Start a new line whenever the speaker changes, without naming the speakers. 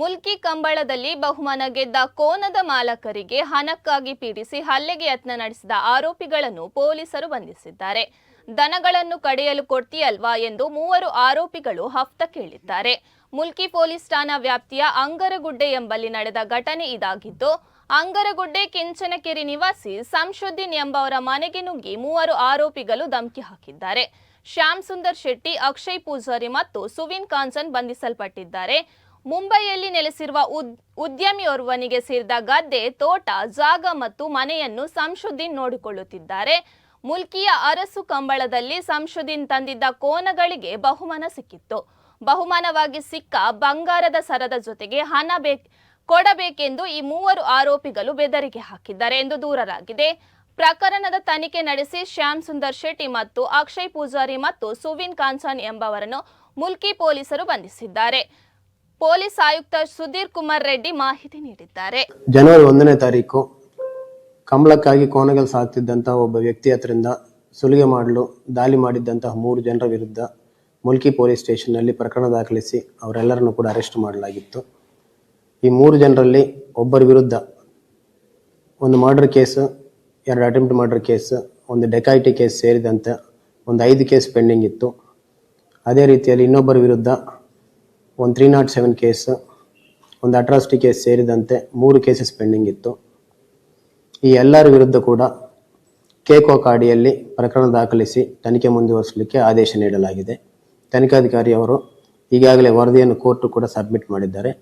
ಮುಲ್ಕಿ ಕಂಬಳದಲ್ಲಿ ಬಹುಮಾನ ಗೆದ್ದ ಕೋನದ ಮಾಲಕರಿಗೆ ಹಣಕ್ಕಾಗಿ ಪೀಡಿಸಿ ಹಲ್ಲೆಗೆ ಯತ್ನ ನಡೆಸಿದ ಆರೋಪಿಗಳನ್ನು ಪೊಲೀಸರು ಬಂಧಿಸಿದ್ದಾರೆ. ದನಗಳನ್ನು ಕಡೆಯಲು ಕೊಡ್ತೀಯಲ್ವಾ ಎಂದು ಮೂವರು ಆರೋಪಿಗಳು ಹಫ್ತ ಕೇಳಿದ್ದಾರೆ. ಮುಲ್ಕಿ ಪೊಲೀಸ್ ಠಾಣಾ ವ್ಯಾಪ್ತಿಯ ಅಂಗರಗುಡ್ಡೆ ಎಂಬಲ್ಲಿ ನಡೆದ ಘಟನೆ ಇದಾಗಿದ್ದು, ಅಂಗರಗುಡ್ಡೆ ಕೆಂಚನಕೆರೆ ನಿವಾಸಿ ಸಂಶುದ್ದೀನ್ ಎಂಬವರ ಮನೆಗೆ ನುಗ್ಗಿ ಮೂವರು ಆರೋಪಿಗಳು ಧಮಕಿ ಹಾಕಿದ್ದಾರೆ. ಶ್ಯಾಮ್ ಸುಂದರ್ ಶೆಟ್ಟಿ, ಅಕ್ಷಯ್ ಪೂಜಾರಿ ಮತ್ತು ಸುವಿನ್ ಕಾಂಚನ್ ಬಂಧಿಸಲ್ಪಟ್ಟಿದ್ದಾರೆ. ಮುಂಬೈಯಲ್ಲಿ ನೆಲೆಸಿರುವ ಉದ್ ಉದ್ಯಮಿಯೋರ್ವನಿಗೆ ಸೇರಿದ ಗದ್ದೆ, ತೋಟ, ಜಾಗ ಮತ್ತು ಮನೆಯನ್ನು ಸಂಶುದ್ದೀನ್ ನೋಡಿಕೊಳ್ಳುತ್ತಿದ್ದಾರೆ. ಮುಲ್ಕಿಯ ಅರಸು ಕಂಬಳದಲ್ಲಿ ಸಂಶುದ್ದೀನ್ ತಂದಿದ್ದ ಕೋನಗಳಿಗೆ ಬಹುಮಾನ ಸಿಕ್ಕಿತ್ತು. ಬಹುಮಾನವಾಗಿ ಸಿಕ್ಕ ಬಂಗಾರದ ಸರದ ಜೊತೆಗೆ ಹಣ ಬೇಕ್, ಕೊಡಬೇಕೆಂದು ಈ ಮೂವರು ಆರೋಪಿಗಳು ಬೆದರಿಕೆ ಹಾಕಿದ್ದಾರೆ ಎಂದು ದೂರಲಾಗಿದೆ. ಪ್ರಕರಣದ ತನಿಖೆ ನಡೆಸಿ ಶ್ಯಾಮ್ ಸುಂದರ್ ಶೆಟ್ಟಿ ಮತ್ತು ಅಕ್ಷಯ್ ಪೂಜಾರಿ ಮತ್ತು ಸುವಿನ್ ಕಾನ್ಸಾನ್ ಎಂಬವರನ್ನು ಮುಲ್ಕಿ ಪೊಲೀಸರು ಬಂಧಿಸಿದ್ದಾರೆ. ಪೊಲೀಸ್ ಆಯುಕ್ತ ಸುಧೀರ್ ಕುಮಾರ್ ರೆಡ್ಡಿ ಮಾಹಿತಿ ನೀಡಿದ್ದಾರೆ.
ಜನವರಿ ಒಂದನೇ ತಾರೀಕು ಕಂಬಳಕ್ಕಾಗಿ ಕೋನಗಲ್ ಸಾಕ್ತಿದ್ದಂತಹ ಒಬ್ಬ ವ್ಯಕ್ತಿ ಹತ್ರದಿಂದ ಸುಲಿಗೆ ಮಾಡಲು ದಾಳಿ ಮಾಡಿದ್ದಂತಹ ಮೂರು ಜನರ ವಿರುದ್ಧ ಮುಲ್ಕಿ ಪೊಲೀಸ್ ಸ್ಟೇಷನ್ನಲ್ಲಿ ಪ್ರಕರಣ ದಾಖಲಿಸಿ ಅವರೆಲ್ಲರನ್ನು ಕೂಡ ಅರೆಸ್ಟ್ ಮಾಡಲಾಗಿತ್ತು. ಈ ಮೂರು ಜನರಲ್ಲಿ ಒಬ್ಬರ ವಿರುದ್ಧ ಒಂದು ಮರ್ಡರ್ ಕೇಸ್, ಎರಡು ಅಟೆಂಪ್ಟ್ ಮರ್ಡರ್ ಕೇಸ್, ಒಂದು ಡೆಕಾಯಿಟಿ ಕೇಸ್ ಸೇರಿದಂತೆ ಒಂದು ಐದು ಕೇಸ್ ಪೆಂಡಿಂಗ್ ಇತ್ತು. ಅದೇ ರೀತಿಯಲ್ಲಿ ಇನ್ನೊಬ್ಬರ ವಿರುದ್ಧ ಒಂದು ತ್ರೀ ನಾಟ್ ಸೆವೆನ್ ಕೇಸ್ ಒಂದು ಅಟ್ರಾಸಿಟಿ ಕೇಸ್ ಸೇರಿದಂತೆ ಮೂರು ಕೇಸಸ್ ಪೆಂಡಿಂಗ್ ಇತ್ತು. ಈ ಎಲ್ಲರ ವಿರುದ್ಧ ಕೂಡ ಕೇಕೋಕ್ ಅಡಿಯಲ್ಲಿ ಪ್ರಕರಣ ದಾಖಲಿಸಿ ತನಿಖೆ ಮುಂದುವರಿಸಲಿಕ್ಕೆ ಆದೇಶ ನೀಡಲಾಗಿದೆ. ತನಿಖಾಧಿಕಾರಿಯವರು ಈಗಾಗಲೇ ವರದಿಯನ್ನು ಕೋರ್ಟ್ ಕೂಡ ಸಬ್ಮಿಟ್ ಮಾಡಿದ್ದಾರೆ.